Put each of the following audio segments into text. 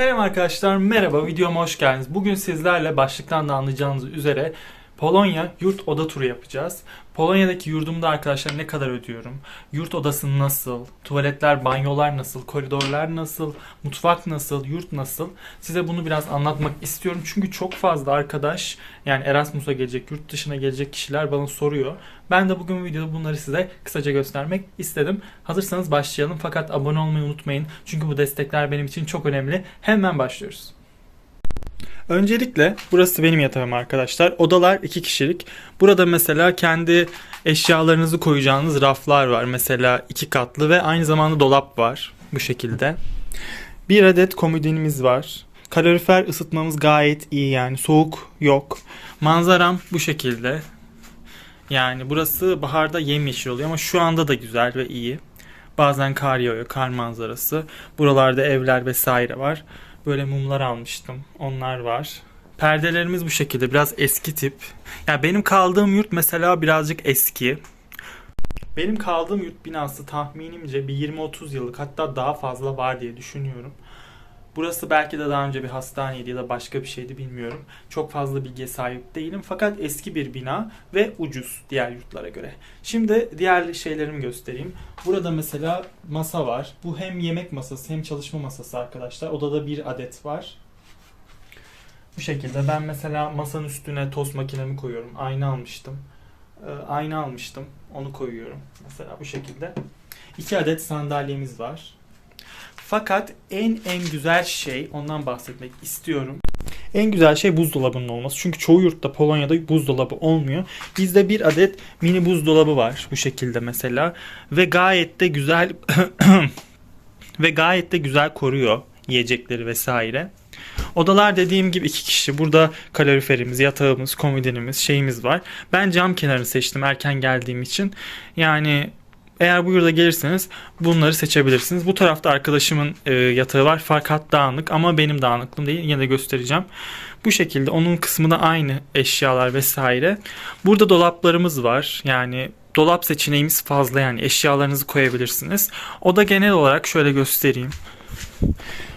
Selam arkadaşlar, merhaba. Videoma hoş geldiniz. Bugün sizlerle başlıktan da anlayacağınız üzere Polonya yurt oda turu yapacağız. Polonya'daki yurdumda arkadaşlar ne kadar ödüyorum? Yurt odası nasıl? Tuvaletler, banyolar nasıl? Koridorlar nasıl? Mutfak nasıl? Yurt nasıl? Size bunu biraz anlatmak istiyorum. Çünkü çok fazla arkadaş yani Erasmus'a gelecek, yurt dışına gelecek kişiler bana soruyor. Ben de bugün videoda bunları size kısaca göstermek istedim. Hazırsanız başlayalım fakat abone olmayı unutmayın. Çünkü bu destekler benim için çok önemli. Hemen başlıyoruz. Öncelikle burası benim yatağım arkadaşlar. Odalar iki kişilik. Burada mesela kendi eşyalarınızı koyacağınız raflar var. Mesela iki katlı ve aynı zamanda dolap var. Bu şekilde. Bir adet komodinimiz var. Kalorifer ısıtmamız gayet iyi yani soğuk yok. Manzaram bu şekilde. Yani burası baharda yemyeşil oluyor ama şu anda da güzel ve iyi. Bazen kar yağıyor, kar manzarası. Buralarda evler vesaire var. Böyle mumlar almıştım. Onlar var. Perdelerimiz bu şekilde biraz eski tip. Yani benim kaldığım yurt mesela birazcık eski. Benim kaldığım yurt binası tahminimce bir 20-30 yıllık hatta daha fazla var diye düşünüyorum. Burası belki de daha önce bir hastaneydi ya da başka bir şeydi bilmiyorum. Çok fazla bilgiye sahip değilim fakat eski bir bina ve ucuz diğer yurtlara göre. Şimdi diğer şeylerimi göstereyim. Burada mesela masa var. Bu hem yemek masası hem çalışma masası arkadaşlar. Odada bir adet var. Bu şekilde ben mesela masanın üstüne tost makinemi koyuyorum. Ayna almıştım. Ee, ayna almıştım. Onu koyuyorum. Mesela bu şekilde. İki adet sandalyemiz var. Fakat en en güzel şey ondan bahsetmek istiyorum. En güzel şey buzdolabının olması. Çünkü çoğu yurtta Polonya'da buzdolabı olmuyor. Bizde bir adet mini buzdolabı var bu şekilde mesela ve gayet de güzel ve gayet de güzel koruyor yiyecekleri vesaire. Odalar dediğim gibi iki kişi. Burada kaloriferimiz, yatağımız, komodinimiz, şeyimiz var. Ben cam kenarını seçtim erken geldiğim için. Yani eğer bu yurda gelirseniz bunları seçebilirsiniz. Bu tarafta arkadaşımın e, yatağı var fakat dağınık ama benim dağınıklığım değil. Yine de göstereceğim. Bu şekilde onun kısmı da aynı eşyalar vesaire. Burada dolaplarımız var. Yani dolap seçeneğimiz fazla yani eşyalarınızı koyabilirsiniz. O da genel olarak şöyle göstereyim.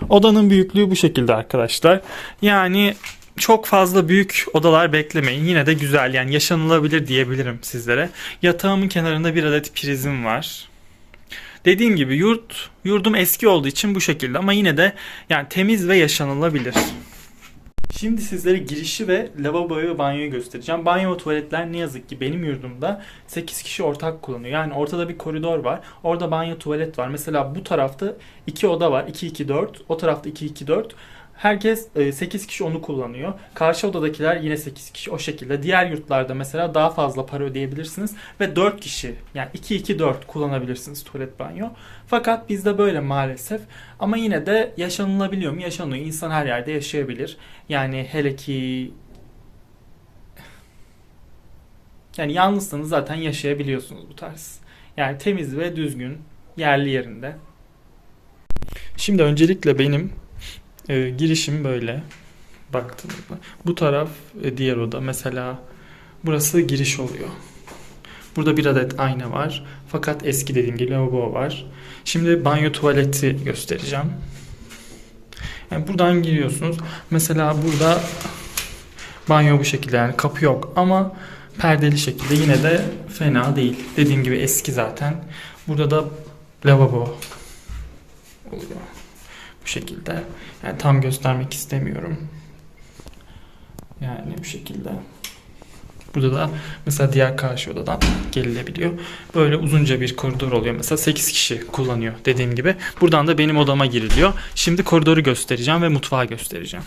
Odanın büyüklüğü bu şekilde arkadaşlar. Yani çok fazla büyük odalar beklemeyin. Yine de güzel yani yaşanılabilir diyebilirim sizlere. Yatağımın kenarında bir adet prizim var. Dediğim gibi yurt yurdum eski olduğu için bu şekilde ama yine de yani temiz ve yaşanılabilir. Şimdi sizlere girişi ve lavaboyu ve banyoyu göstereceğim. Banyo ve tuvaletler ne yazık ki benim yurdumda 8 kişi ortak kullanıyor. Yani ortada bir koridor var. Orada banyo tuvalet var. Mesela bu tarafta 2 oda var. 2-2-4. O tarafta 2-2-4. Herkes 8 kişi onu kullanıyor. Karşı odadakiler yine 8 kişi o şekilde. Diğer yurtlarda mesela daha fazla para ödeyebilirsiniz ve 4 kişi yani 2-2-4 kullanabilirsiniz tuvalet banyo. Fakat bizde böyle maalesef. Ama yine de yaşanılabiliyor mu? Yaşanıyor. İnsan her yerde yaşayabilir. Yani hele ki yani yalnızsanız zaten yaşayabiliyorsunuz bu tarz. Yani temiz ve düzgün, yerli yerinde. Şimdi öncelikle benim e, girişim böyle. Baktığımda. Bu taraf e, diğer oda. Mesela burası giriş oluyor. Burada bir adet ayna var. Fakat eski dediğim gibi lavabo var. Şimdi banyo tuvaleti göstereceğim. Yani buradan giriyorsunuz. Mesela burada banyo bu şekilde yani kapı yok ama perdeli şekilde yine de fena değil. Dediğim gibi eski zaten. Burada da lavabo oluyor. Bu şekilde. Yani tam göstermek istemiyorum. Yani bu şekilde. Burada da mesela diğer karşı odadan gelinebiliyor. Böyle uzunca bir koridor oluyor. Mesela 8 kişi kullanıyor dediğim gibi. Buradan da benim odama giriliyor. Şimdi koridoru göstereceğim ve mutfağı göstereceğim.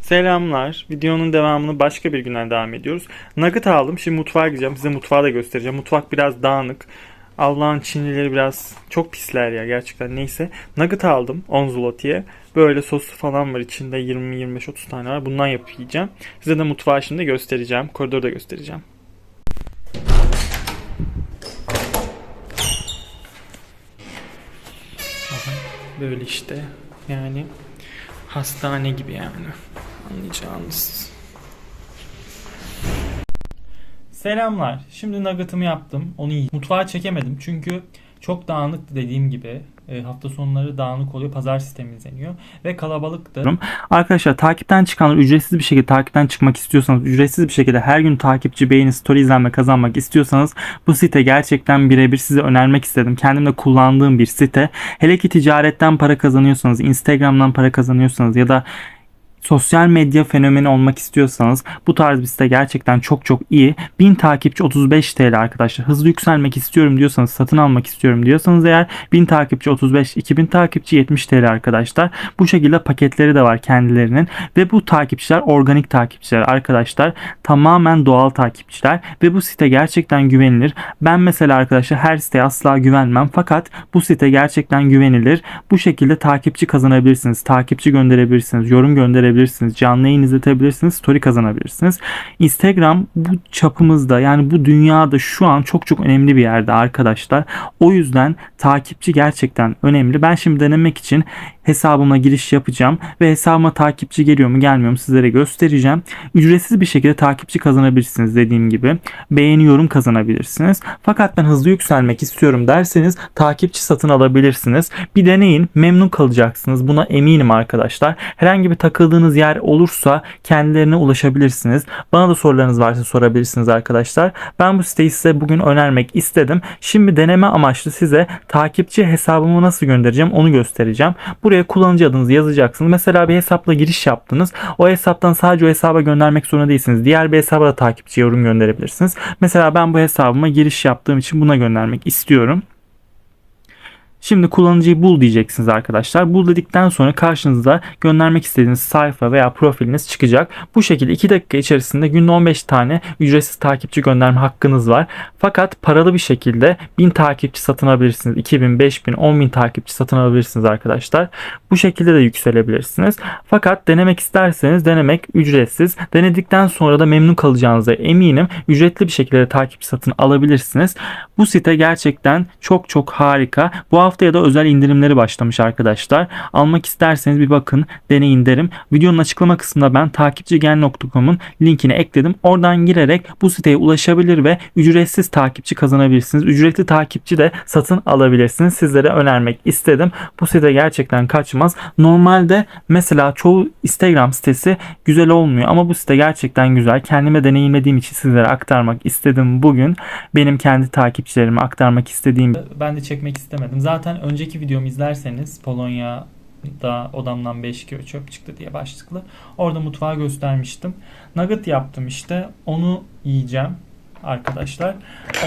Selamlar. Videonun devamını başka bir günden devam ediyoruz. Nugget aldım. Şimdi mutfağa gideceğim. Size mutfağı da göstereceğim. Mutfak biraz dağınık. Allah'ın Çinlileri biraz çok pisler ya gerçekten neyse. Nugget aldım 10 zloty'ye. Böyle sosu falan var içinde 20-25-30 tane var. Bundan yiyeceğim. Size de mutfağı şimdi göstereceğim. Koridoru da göstereceğim. Böyle işte yani hastane gibi yani anlayacağınız. Selamlar. Şimdi nugget'ımı yaptım. Onu. Mutfağa çekemedim çünkü Çok dağınık dediğim gibi e, hafta sonları dağınık oluyor. Pazartesi temizleniyor ve kalabalıktı. Arkadaşlar takipten çıkanlar ücretsiz bir şekilde takipten çıkmak istiyorsanız, ücretsiz bir şekilde her gün takipçi, beğeni, story izlenme kazanmak istiyorsanız bu site gerçekten birebir size önermek istedim. Kendim de kullandığım bir site. Hele ki ticaretten para kazanıyorsanız, Instagram'dan para kazanıyorsanız ya da sosyal medya fenomeni olmak istiyorsanız bu tarz bir site gerçekten çok çok iyi. 1000 takipçi 35 TL arkadaşlar. Hızlı yükselmek istiyorum diyorsanız, satın almak istiyorum diyorsanız eğer 1000 takipçi 35, 2000 takipçi 70 TL arkadaşlar. Bu şekilde paketleri de var kendilerinin ve bu takipçiler organik takipçiler arkadaşlar. Tamamen doğal takipçiler ve bu site gerçekten güvenilir. Ben mesela arkadaşlar her siteye asla güvenmem fakat bu site gerçekten güvenilir. Bu şekilde takipçi kazanabilirsiniz. Takipçi gönderebilirsiniz. Yorum gönderebilirsiniz. Canlı yayın izletebilirsiniz. Story kazanabilirsiniz. Instagram bu çapımızda yani bu dünyada şu an çok çok önemli bir yerde arkadaşlar. O yüzden takipçi gerçekten önemli. Ben şimdi denemek için hesabıma giriş yapacağım ve hesabıma takipçi geliyor mu gelmiyor mu sizlere göstereceğim. Ücretsiz bir şekilde takipçi kazanabilirsiniz dediğim gibi. Beğeni yorum kazanabilirsiniz. Fakat ben hızlı yükselmek istiyorum derseniz takipçi satın alabilirsiniz. Bir deneyin memnun kalacaksınız. Buna eminim arkadaşlar. Herhangi bir takıldığınız yer olursa kendilerine ulaşabilirsiniz. Bana da sorularınız varsa sorabilirsiniz arkadaşlar. Ben bu siteyi size bugün önermek istedim. Şimdi deneme amaçlı size takipçi hesabımı nasıl göndereceğim onu göstereceğim. Buraya kullanıcı adınızı yazacaksınız. Mesela bir hesapla giriş yaptınız. O hesaptan sadece o hesaba göndermek zorunda değilsiniz. Diğer bir hesaba da takipçi yorum gönderebilirsiniz. Mesela ben bu hesabıma giriş yaptığım için buna göndermek istiyorum. Şimdi kullanıcıyı bul diyeceksiniz arkadaşlar. Bul dedikten sonra karşınızda göndermek istediğiniz sayfa veya profiliniz çıkacak. Bu şekilde 2 dakika içerisinde günde 15 tane ücretsiz takipçi gönderme hakkınız var. Fakat paralı bir şekilde 1000 takipçi satın alabilirsiniz. 2000, 5000, 10000 takipçi satın alabilirsiniz arkadaşlar. Bu şekilde de yükselebilirsiniz. Fakat denemek isterseniz denemek ücretsiz. Denedikten sonra da memnun kalacağınıza eminim. Ücretli bir şekilde takipçi satın alabilirsiniz. Bu site gerçekten çok çok harika. Bu haftaya da özel indirimleri başlamış arkadaşlar. Almak isterseniz bir bakın, deneyin derim. Videonun açıklama kısmında ben takipçigen.com'un linkini ekledim. Oradan girerek bu siteye ulaşabilir ve ücretsiz takipçi kazanabilirsiniz. Ücretli takipçi de satın alabilirsiniz. Sizlere önermek istedim. Bu site gerçekten kaçmaz. Normalde mesela çoğu Instagram sitesi güzel olmuyor ama bu site gerçekten güzel. Kendime deneyimlediğim için sizlere aktarmak istedim bugün. Benim kendi takipçilerime aktarmak istediğim Ben de çekmek istemedim. Zaten önceki videomu izlerseniz Polonya'da odamdan 5 kilo çöp çıktı diye başlıklı. Orada mutfağı göstermiştim. Nugget yaptım işte. Onu yiyeceğim arkadaşlar.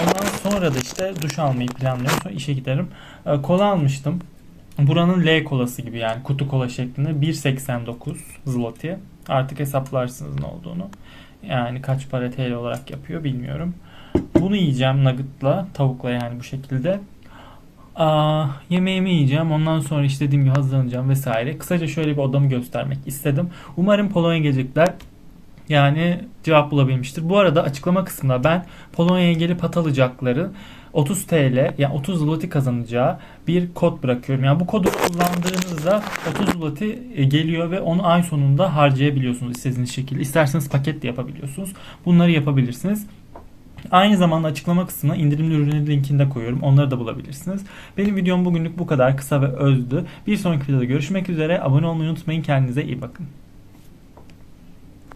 Ondan sonra da işte duş almayı planlıyorum. Sonra işe giderim. Ee, kola almıştım. Buranın L kolası gibi yani kutu kola şeklinde 1.89 zloty. Artık hesaplarsınız ne olduğunu. Yani kaç para TL olarak yapıyor bilmiyorum. Bunu yiyeceğim nuggetla, tavukla yani bu şekilde. Aa, yemeğimi yiyeceğim. Ondan sonra işte dediğim gibi hazırlanacağım vesaire. Kısaca şöyle bir odamı göstermek istedim. Umarım Polonya gelecekler. Yani cevap bulabilmiştir. Bu arada açıklama kısmında ben Polonya'ya gelip hat alacakları 30 TL yani 30 zloty kazanacağı bir kod bırakıyorum. Yani bu kodu kullandığınızda 30 zloty e, geliyor ve onu ay sonunda harcayabiliyorsunuz istediğiniz şekilde. İsterseniz paket de yapabiliyorsunuz. Bunları yapabilirsiniz. Aynı zamanda açıklama kısmına indirimli ürünün linkini de koyuyorum. Onları da bulabilirsiniz. Benim videom bugünlük bu kadar kısa ve özdü. Bir sonraki videoda görüşmek üzere. Abone olmayı unutmayın. Kendinize iyi bakın.